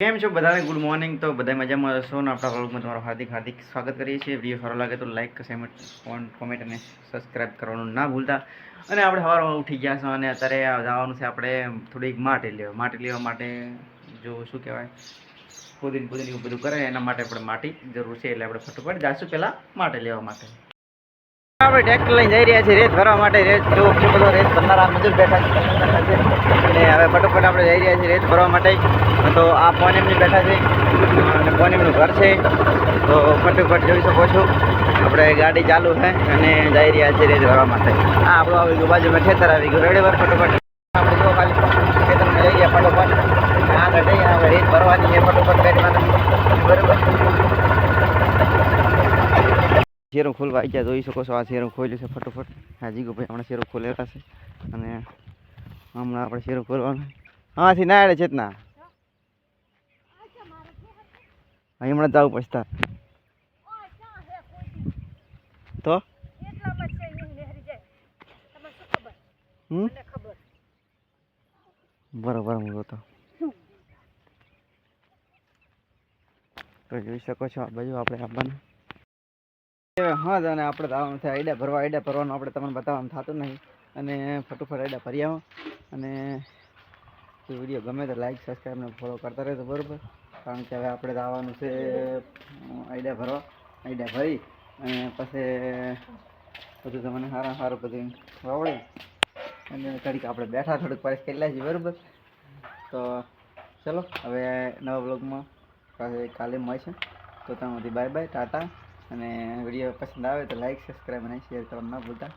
કેમ છો બધાને? ગુડ મોર્નિંગ તો બધા મજામાં હશો ને આપણા વ્લોગમાં તમારું હાર્દિક હાર્દિક સ્વાગત કરીએ છીએ. વીડિયો સારો લાગે તો સેમેન્ટ કોમેન્ટ અને સબસ્ક્રાઇબ કરવાનું ના ભૂલતા. અને આપણે સવારમાં ઉઠી ગયા છો અને અત્યારે જવાનું છે આપણે થોડીક માટી લેવા. માટી લેવા માટે જો શું કહેવાય? ખોદીને ખોદીને એવું બધું કરે, એના માટે આપણે માટી જરૂર છે એટલે આપણે ફટોફટ જાશું પહેલાં માટી લેવા માટે. આપણે ટ્રેક્ટર લઈને જઈ રહ્યા છીએ રેત ભરવા માટે રેત જો કેટલો બધો રેત ભરનારા મજૂર બેઠા છે. અને હવે ફટોફટ આપણે જઈ રહ્યા છીએ રેત ભરવા માટે. તો આ પોનેમની બેઠા છે. અને પોનેમનું ઘર છે. તો ફટોફટ જોઈ શકો છો. આપણે ગાડી ચાલુ છે અને જઈ રહ્યા છીએ રેત ભરવા માટે. આ આપણું આવી ગયું બાજુમાં ખેતર આવી ગયું. રેડી વાર ફટોફટ આપણે જો ખાલી ખેતરમાં જઈ ગયા ફટોફટ. આગળ જઈએ હવે રેત ભરવાની છે ફટોફટ ગાડીમાં બરોબર શેરો ખોલવા આવી ગયા. જોઈ શકો છો આ શેરો ખોલ્યું છે ફટોફટ. હા, જીગો ભાઈ હમણાં શેરો ખોલેલા છે. અને હમણાં આપણે શેરો ખોલવાનું. હાથી ના. આડે ચેતના હમણાં જવું પડશે તાર. તો? બરોબર, હું તો તો જોઈ શકો છો આ બાજુ આપણે આવવાનું હા અને આપણે આવવાનું થાય આઈડિયા ભરવા આઈડિયા ભરવાનું આપણે તમને બતાવવાનું થતું નહીં. અને ફટોફટ આઈડિયા ભરી આવો. અને વીડિયો ગમે તો લાઈક સબસ્ક્રાઈબ ને ફોલો કરતા રહેજો, બરાબર? કારણ કે હવે આપણે આવવાનું છે આઈડિયા ભરવા આઈડિયા ભરી, અને પછી બધું તમને સારા સારું બધું વાવડે. અને ઘડીક આપણે બેઠા, થોડુંક પરેશ કરી લઈએ બરાબર? તો ચલો, હવે નવા બ્લોગમાં કાલે મળશે. તો ત્યાં સુધી બાય બાય ટાટા. અને વીડિયો પસંદ આવે તો લાઈક સબસ્ક્રાઈબ અને શેર કરવાનું ના ભૂલતા.